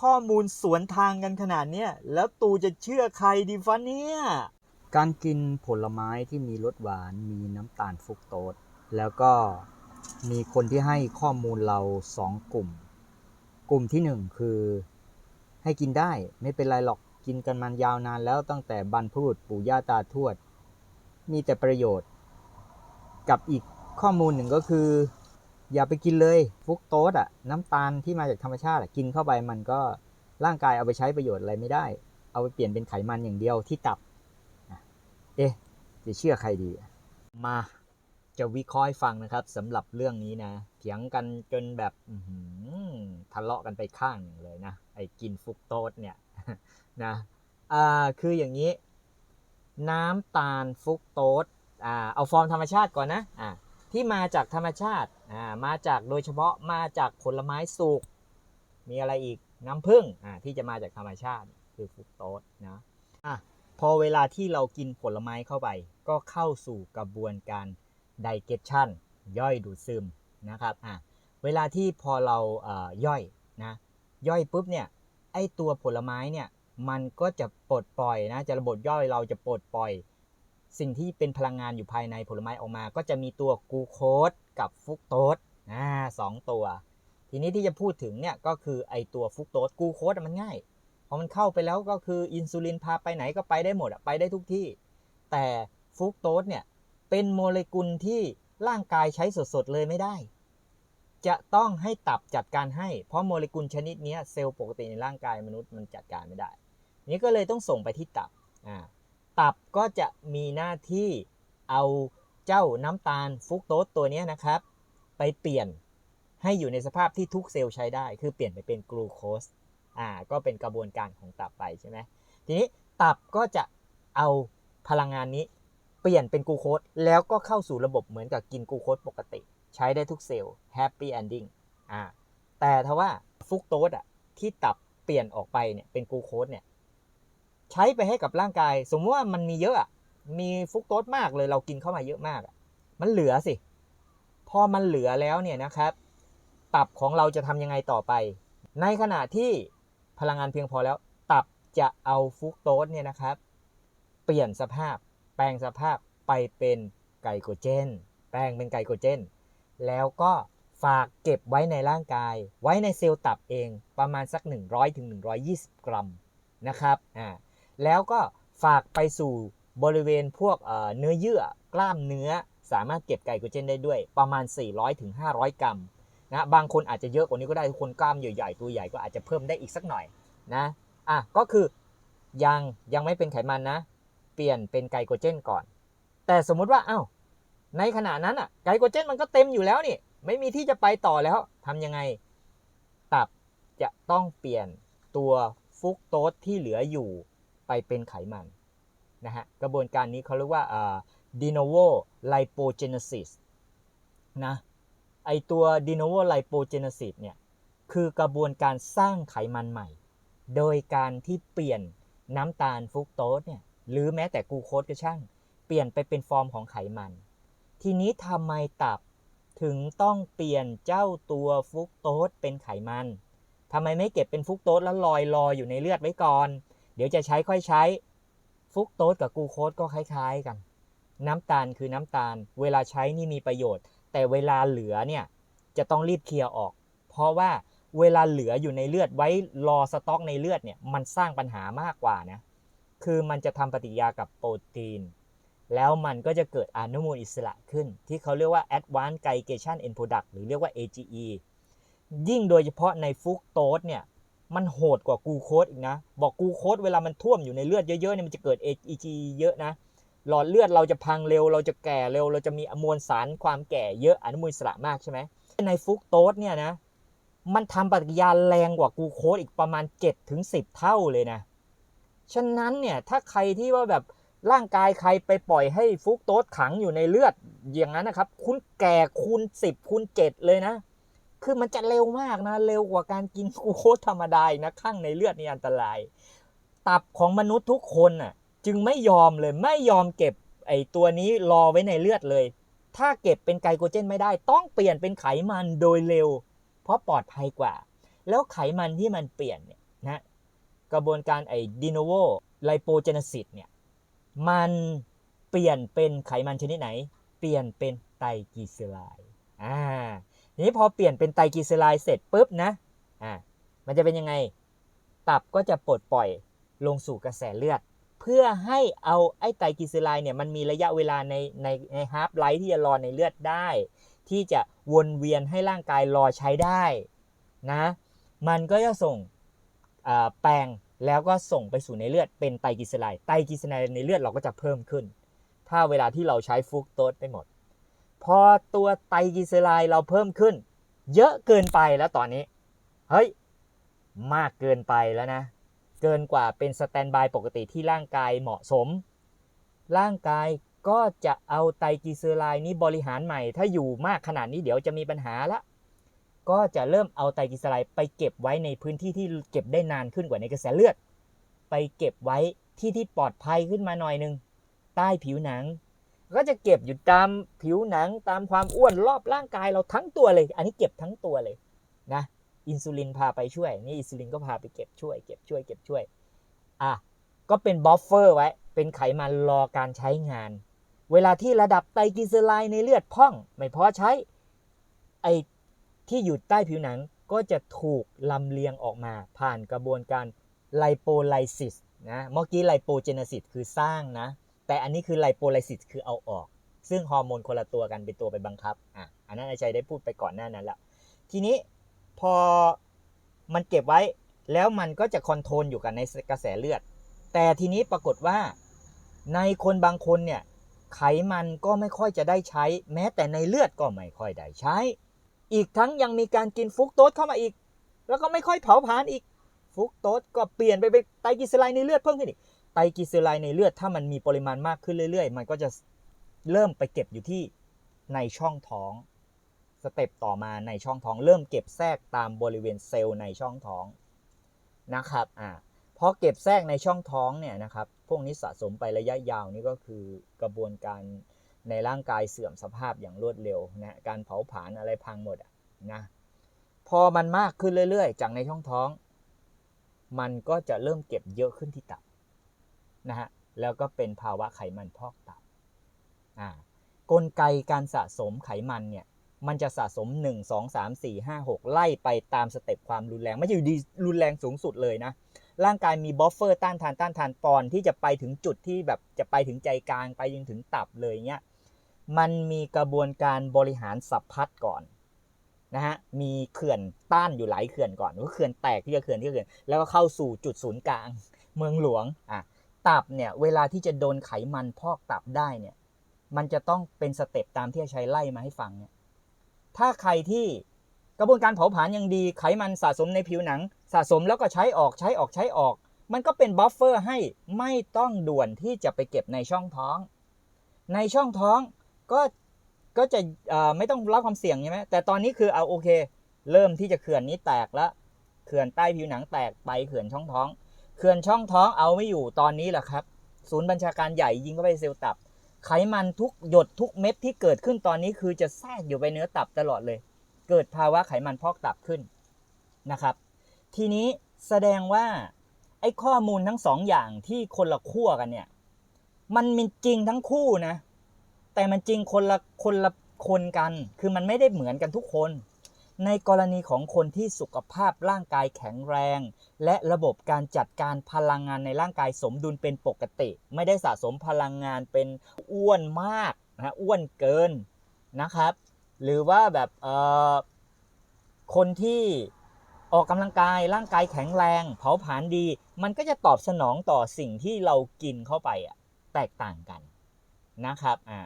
ข้อมูลสวนทางกันขนาดเนี้ยแล้วตูจะเชื่อใครดีฟะเนี่ย การกินผลไม้ที่มีรสหวานมีน้ำตาลฟรุกโตสแล้วก็มีคนที่ให้ข้อมูลเราสองกลุ่ม กลุ่มที่หนึ่งคือให้กินได้ไม่เป็นไรหรอกกินกันมันยาวนานแล้วตั้งแต่บรรพบุรุษปู่ย่าตาทวด มีแต่ประโยชน์ กับอีกข้อมูลหนึ่งก็คือ อย่าไปกินเลยฟุกโตสอะน้ำตาลที่มาจากธรรมชาติอะกินเข้าไปมันก็ร่างกายเอาไปใช้ประโยชน์อะไรไม่ได้ เอาไปเปลี่ยนเป็นไขมันอย่างเดียวที่ตับ เอ๊ะจะเชื่อใครดี มาจะวิเคราะห์ให้ฟังนะครับสำหรับเรื่องนี้นะเถียงกันจนแบบทะเลาะกันไปข้างหนึ่งเลยนะไอ้กินฟุกโตสเนี่ยนะอ่าคืออย่างนี้ น้ำตาลฟุกโตสอ่าเอาฟอร์มธรรมชาติก่อนนะอ่า ที่มาจากธรรมชาติอ่ามาจากโดยเฉพาะมาจากผลไม้สุกมีอะไรอีกน้ำผึ้งอ่าที่จะมาจากธรรมชาติคือฟรุกโตสนะอะพอเวลาที่เรากินผลไม้เข้าไป ก็เข้าสู่กระบวนการ digestion ย่อยดูดซึมนะครับอะเวลาที่พอเราเอ่อย่อยนะย่อยปุ๊บเนี่ยไอตัวผลไม้เนี่ยมันก็จะปลดปล่อยนะจะระบบย่อยเราจะปลดปล่อย สิ่งที่เป็นพลังงานอยู่ภายในผลไม้ออกมา ก็จะมีตัวกูโคสกับฟุกโตสอ่าสองตัว ทีนี้ที่จะพูดถึงเนี่ยก็คือไอตัวฟุกโตสกูโคสมันง่ายพอมันเข้าไปแล้วก็คืออินซูลินพาไปไหนก็ไปได้หมดไปได้ทุกที่ แต่ฟุกโตสเนี่ยเป็นโมเลกุลที่ร่างกายใช้สดๆเลยไม่ได้ จะต้องให้ตับจัดการให้ เพราะโมเลกุลชนิดนี้เซลล์ปกติในร่างกายมนุษย์มันจัดการไม่ได้ นี้ก็เลยต้องส่งไปที่ตับอ่า ตับก็จะมีหน้าที่เอาเจ้าน้ำตาลฟุกโตสตัวนี้นะครับ ไปเปลี่ยนให้อยู่ในสภาพที่ทุกเซลล์ใช้ได้ คือเปลี่ยนไปเป็นกลูโคสอ่าก็เป็นกระบวนการของตับไปใช่ไหมทีนี้ตับก็จะเอาพลังงานนี้เปลี่ยนเป็นกลูโคสแล้วก็เข้าสู่ระบบเหมือนกับกินกลูโคสปกติ ใช้ได้ทุกเซลล์แฮปปี้เอนดิ้งอ่าแต่ถ้าว่าฟุกโตสอะที่ตับเปลี่ยนออกไปเนี่ยเป็นกลูโคสเนี่ย ใช้ไปให้กับร่างกาย สมมติว่ามันมีเยอะอะ มีฟุกโตสมากเลยเรากินเข้ามาเยอะมาก มันเหลือสิ พอมันเหลือแล้วเนี่ยนะครับ ตับของเราจะทำยังไงต่อไป ในขณะที่พลังงานเพียงพอแล้ว ตับจะเอาฟุกโตสเนี่ยนะครับ เปลี่ยนสภาพ แปลงสภาพไปเป็นไกลโคเจน แปลงเป็นไกลโคเจน แล้วก็ฝากเก็บไว้ในร่างกาย ไว้ในเซลล์ตับเองประมาณสัก 100ถึง120 กรัมนะครับ อ่า แล้วก็ฝากไปสู่บริเวณพวกเนื้อเยื่อกล้ามเนื้อ สามารถเก็บไกลโคเจนได้ด้วยประมาณ 400ถึง500 กรัมนะบางคนอาจจะเยอะกว่านี้ก็ได้คนกล้ามใหญ่ๆตัวใหญ่ก็อาจจะเพิ่มได้อีกสักหน่อยนะอะก็คือยังยังไม่เป็นไขมันนะ เปลี่ยนเป็นไกลโคเจนก่อน แต่สมมุติว่าอ้าวในขณะนั้นอะไกลโคเจนมันก็เต็มอยู่แล้วนี่ไม่มีที่จะไปต่อแล้วทำยังไงตับจะต้องเปลี่ยนตัวฟุกโตสที่เหลืออยู่ ไปเป็นไขมันนะฮะกระบวนการนี้เขาเรียกว่าอ่า de novo lipogenesis นะไอตัว de novo lipogenesis เนี่ยคือกระบวนการสร้างไขมันใหม่ โดยการที่เปลี่ยนน้ำตาลฟุกโตสเนี่ยหรือแม้แต่กูโคสก็ช่าง เปลี่ยนไปเป็นฟอร์มของไขมัน ทีนี้ทำไมตับถึงต้องเปลี่ยนเจ้าตัวฟุกโตสเป็นไขมันทำไมไม่เก็บเป็นฟุกโตสแล้วลอยรอยอยู่ในเลือดไว้ก่อน เดี๋ยวจะใช้ค่อยใช้ฟุกโตสกับกูโคสก็คล้าย ๆกัน น้ำตาลคือน้ำตาล เวลาใช้นี่มีประโยชน์ แต่เวลาเหลือเนี่ยจะต้องรีบเคลียร์ออก เพราะว่าเวลาเหลืออยู่ในเลือดไว้รอสต็อกในเลือดเนี่ยมันสร้างปัญหามากกว่านะคือมันจะทำปฏิกิริยากับโปรตีน แล้วมันก็จะเกิดอนุมูลอิสระขึ้น ที่เขาเรียกว่า advanced glycation end product หรือเรียกว่า AGE ยิ่งโดยเฉพาะในฟุกโตสเนี่ย มันโหดกว่ากูโคสอีกนะ บอกกูโคสเวลามันท่วมอยู่ในเลือดเยอะๆเนี่ยมันจะเกิด AGE เยอะนะ หลอดเลือดเราจะพังเร็ว เราจะแก่เร็ว เราจะมีมวลสารความแก่เยอะอนุมูลอิสระมากใช่ไหมในฟุกโตสเนี่ยนะ มันทำปฏิกิริยาแรงกว่ากูโคสอีกประมาณ7ถึง10 เท่าเลยนะ ฉะนั้นเนี่ยถ้าใครที่ว่าแบบร่างกายใครไปปล่อยให้ฟุกโตสขังอยู่ในเลือดอย่างนั้นนะครับ คุณแก่คูณ10คูณ7เลยนะ คือมันจะเร็วมากนะ เร็วกว่าการกินกูโคสธรรมดานะข้างในเลือดนี่อันตราย ตับของมนุษย์ทุกคนน่ะ จึงไม่ยอมเลยไม่ยอมเก็บไอตัวนี้รอไว้ในเลือดเลย ถ้าเก็บเป็นไกลโคเจนไม่ได้ต้องเปลี่ยนเป็นไขมันโดยเร็ว เพราะปลอดภัยกว่า แล้วไขมันที่มันเปลี่ยนเนี่ยนะกระบวนการไอดิโนโวไลโปเจนซิสเนี่ยมันเปลี่ยนเป็นไขมันชนิดไหน เปลี่ยนเป็นไตรกลีเซอไรด์อ่า นี้พอเปลี่ยนเป็นไตรกลีเซอไรด์เสร็จปุ๊บนะอ่ามันจะเป็นยังไง ตับก็จะปลดปล่อยลงสู่กระแสเลือด เพื่อให้เอาไอ้ไตรกลีเซอไรด์เนี่ยมันมีระยะเวลาในในในฮาร์ปไลท์ที่จะรอในเลือดได้ ที่จะวนเวียนให้ร่างกายรอใช้ได้นะมันก็จะส่งแปลงแล้วก็ส่งไปสู่ในเลือดเป็นไตรกลีเซอไรด์ไตรกลีเซอไรด์ในเลือดเราก็จะเพิ่มขึ้น ถ้าเวลาที่เราใช้ฟุกโตสไปหมด พอตัวไตรกลีเซอไรด์เราเพิ่มขึ้น เยอะเกินไปแล้วตอนนี้ เฮ้ย มากเกินไปแล้วนะ เกินกว่าเป็นสแตนบายปกติที่ร่างกายเหมาะสม ร่างกายก็จะเอาไตรกลีเซอไรด์นี้บริหารใหม่ ถ้าอยู่มากขนาดนี้เดี๋ยวจะมีปัญหาละก็จะเริ่มเอาไตรกลีเซอไรด์ไปเก็บไว้ในพื้นที่ที่เก็บได้นานขึ้นกว่าในกระแสเลือด ไปเก็บไว้ที่ที่ปลอดภัยขึ้นมาหน่อยหนึง ใต้ผิวหนัง ก็จะเก็บอยู่ตามผิวหนังตามความอ้วนรอบร่างกายเราทั้งตัวเลย อันนี้เก็บทั้งตัวเลยนะอินซูลินพาไปช่วยนี่อินซูลินก็พาไปเก็บช่วยเก็บช่วยเก็บช่วยอะก็เป็นบัฟเฟอร์ไว้ เป็นไขมันรอการใช้งาน เวลาที่ระดับไตรกลีเซอไรด์ในเลือดพ่อง ไม่พอใช้ไอที่อยู่ใต้ผิวหนังก็จะถูกลำเลียงออกมาผ่านกระบวนการไลโปไลซิสนะเมื่อกี้ไลโปเจเนซิสคือสร้างนะ แต่อันนี้คือไลโปไลซิสคือเอาออก ซึ่งฮอร์โมนคนละตัวกันเป็นตัวไปบังคับอะอันนั้นอาจารย์ได้พูดไปก่อนหน้านั้นแล้วทีนี้พอมันเก็บไว้แล้วมันก็จะคอนโทรลอยู่กันในกระแสเลือด แต่ทีนี้ปรากฏว่าในคนบางคนเนี่ยไขมันก็ไม่ค่อยจะได้ใช้ แม้แต่ในเลือดก็ไม่ค่อยได้ใช้ อีกทั้งยังมีการกินฟุกโตสเข้ามาอีก แล้วก็ไม่ค่อยเผาผลาญอีก ฟุกโตสก็เปลี่ยนไปเป็นไตรกลีเซอไรด์ในเลือดเพิ่มขึ้นอีก ตรกลีเซอไรด์ในเลือดถ้ามันมีปริมาณมากขึ้นเรื่อยๆ มันก็จะเริ่มไปเก็บอยู่ที่ในช่องท้องสเต็ปต่อมาในช่องท้อง เริ่มเก็บแทรกตามบริเวณเซลล์ในช่องท้องนะครับอ่าพอเก็บแทรกในช่องท้องเนี่ยนะครับพวกนี้สะสมไประยะยาวนี่ก็คือกระบวนการในร่างกายเสื่อมสภาพอย่างรวดเร็วนะการเผาผลาญอะไรพังหมดอะนะพอมันมากขึ้นเรื่อยๆ จากในช่องท้อง มันก็จะเริ่มเก็บเยอะขึ้นที่ตับ นะฮะแล้วก็เป็นภาวะไขมันพอกตับอ่ากลไกการสะสมไขมันเนี่ยมันจะสะสม 1 2 3 4 5 6 ไล่ไปตามสเต็ปความรุนแรง ไม่ใช่อยู่ดีรุนแรงสูงสุดเลยนะ ร่างกายมีบัฟเฟอร์ต้านทานต้านทานปอนที่จะไปถึงจุดที่แบบจะไปถึงใจกลางไปจนถึงตับเลยเงี้ยมันมีกระบวนการบริหารสัพพัดก่อนนะฮะมีเขื่อนต้านอยู่หลายเขื่อนก่อนก็เขื่อนแตกที่จะเขื่อนที่จะเขื่อนแล้วก็เข้าสู่จุดศูนย์กลางเมืองหลวงอะ ตับเนี่ยเวลาที่จะโดนไขมันพอกตับได้เนี่ย มันจะต้องเป็นสเต็ปตามที่อาชัยไล่มาให้ฟังเนี่ย ถ้าใครที่กระบวนการเผาผลาญยังดีไขมันสะสมในผิวหนัง สะสมแล้วก็ใช้ออกใช้ออกใช้ออก มันก็เป็นบัฟเฟอร์ให้ไม่ต้องด่วนที่จะไปเก็บในช่องท้อง ในช่องท้องก็ก็จะไม่ต้องรับความเสี่ยงใช่ไหมแต่ตอนนี้คือเอาโอเค เริ่มที่จะเขื่อนนี้แตกแล้วเขื่อนใต้ผิวหนังแตกไปเขื่อนช่องท้อง เขื่อนช่องท้องเอาไม่อยู่ตอนนี้แหละครับ ศูนย์บัญชาการใหญ่ยิงเข้าไปเซลล์ตับ ไขมันทุกหยดทุกเม็ดที่เกิดขึ้นตอนนี้คือจะแทรกอยู่ไปเนื้อตับตลอดเลย เกิดภาวะไขมันพอกตับขึ้นนะครับ ทีนี้แสดงว่าไอ้ข้อมูลทั้งสองอย่างที่คนละขั้วกันเนี่ย มันมีจริงทั้งคู่นะ แต่มันจริงคนละคนละคนกัน คือมันไม่ได้เหมือนกันทุกคน ในกรณีของคนที่สุขภาพร่างกายแข็งแรง และระบบการจัดการพลังงานในร่างกายสมดุลเป็นปกติ ไม่ได้สะสมพลังงานเป็นอ้วนมากนะอ้วนเกินนะครับ หรือว่าแบบเอ่อคนที่ออกกำลังกายร่างกายแข็งแรง เผาผลาญดี มันก็จะตอบสนองต่อสิ่งที่เรากินเข้าไปอะแตกต่างกันนะครับอ่า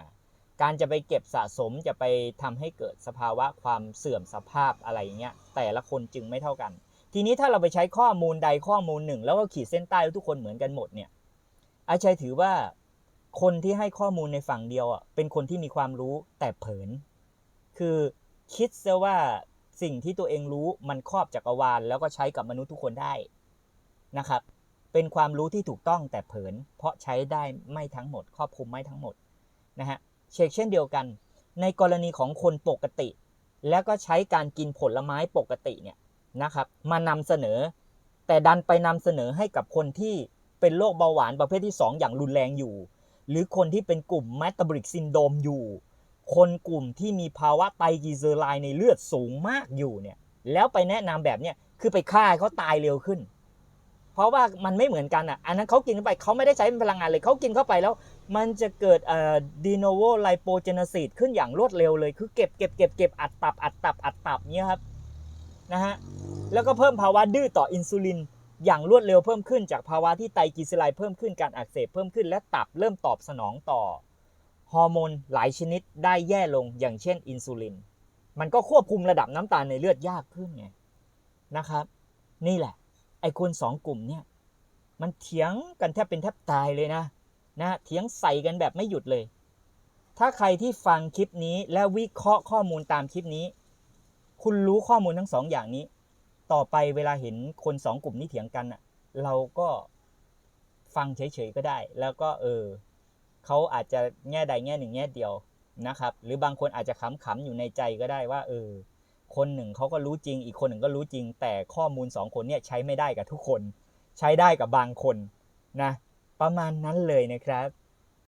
การจะไปเก็บสะสมจะไปทำให้เกิดสภาวะความเสื่อมสภาพอะไรเงี้ยแต่ละคนจึงไม่เท่ากัน ทีนี้ถ้าเราไปใช้ข้อมูลใดข้อมูลหนึ่ง แล้วก็ขีดเส้นใต้ว่าทุกคนเหมือนกันหมดเนี่ยอาชัยถือว่าคนที่ให้ข้อมูลในฝั่งเดียวอะเป็นคนที่มีความรู้แต่เผิน คือคิดซะว่าสิ่งที่ตัวเองรู้มันครอบจักรวาล แล้วก็ใช้กับมนุษย์ทุกคนได้นะครับ เป็นความรู้ที่ถูกต้องแต่เผิน เพราะใช้ได้ไม่ทั้งหมด ครอบคลุมไม่ทั้งหมดนะฮะ เชกเช่นเดียวกัน ในกรณีของคนปกติ แล้วก็ใช้การกินผลไม้ปกติเนี่ยนะครับมานำเสนอ แต่ดันไปนำเสนอให้กับคนที่เป็นโรคเบาหวานประเภทที่ 2 อย่างรุนแรงอยู่ หรือคนที่เป็นกลุ่ม metabolic syndrome อยู่ คนกลุ่มที่มีภาวะไตกีเซอไรด์ในเลือดสูงมากอยู่เนี่ยแล้วไปแนะนำแบบเนี้ยคือไปฆ่าเขาตายเร็วขึ้น เพราะว่ามันไม่เหมือนกันอะ อันนั้นเขากินเข้าไปเขาไม่ได้ใช้เป็นพลังงานเลย เขากินเข้าไปแล้ว มันจะเกิดเอ่อดีโนโวไลโปเจนซิสขึ้นอย่างรวดเร็วเลย คือเก็บเก็บเก็บเก็บอัดตับอัดตับอัดตับเนี้ยครับนะฮะ แล้วก็เพิ่มภาวะดื้อต่ออินซูลินอย่างรวดเร็วเพิ่มขึ้นจากภาวะที่ไตรกลีเซอไรด์เพิ่มขึ้นการอักเสบเพิ่มขึ้นและตับเริ่มตอบสนองต่อฮอร์โมนหลายชนิดได้แย่ลงอย่างเช่นอินซูลิน มันก็ควบคุมระดับน้ำตาลในเลือดยากขึ้นไงนะครับ นี่แหละ ไอ้คนสองกลุ่มเนี่ยมันเถียงกันแทบเป็นแทบตายเลยนะนะเถียงใส่กันแบบไม่หยุดเลย ถ้าใครที่ฟังคลิปนี้และวิเคราะห์ข้อมูลตามคลิปนี้ คุณรู้ข้อมูลทั้งสองอย่างนี้ ต่อไปเวลาเห็นคนสองกลุ่มนี้เถียงกันอะเราก็ฟังเฉยๆก็ได้ แล้วก็เออเขาอาจจะแง่ใดแง่หนึ่งแง่เดียวนะครับ หรือบางคนอาจจะขำๆอยู่ในใจก็ได้ว่า เออ คนหนึ่งเขาก็รู้จริง อีกคนหนึ่งก็รู้จริง แต่ข้อมูลสองคนเนี่ยใช้ไม่ได้กับทุกคน ใช้ได้กับบางคนนะ ประมาณนั้นเลยนะครับ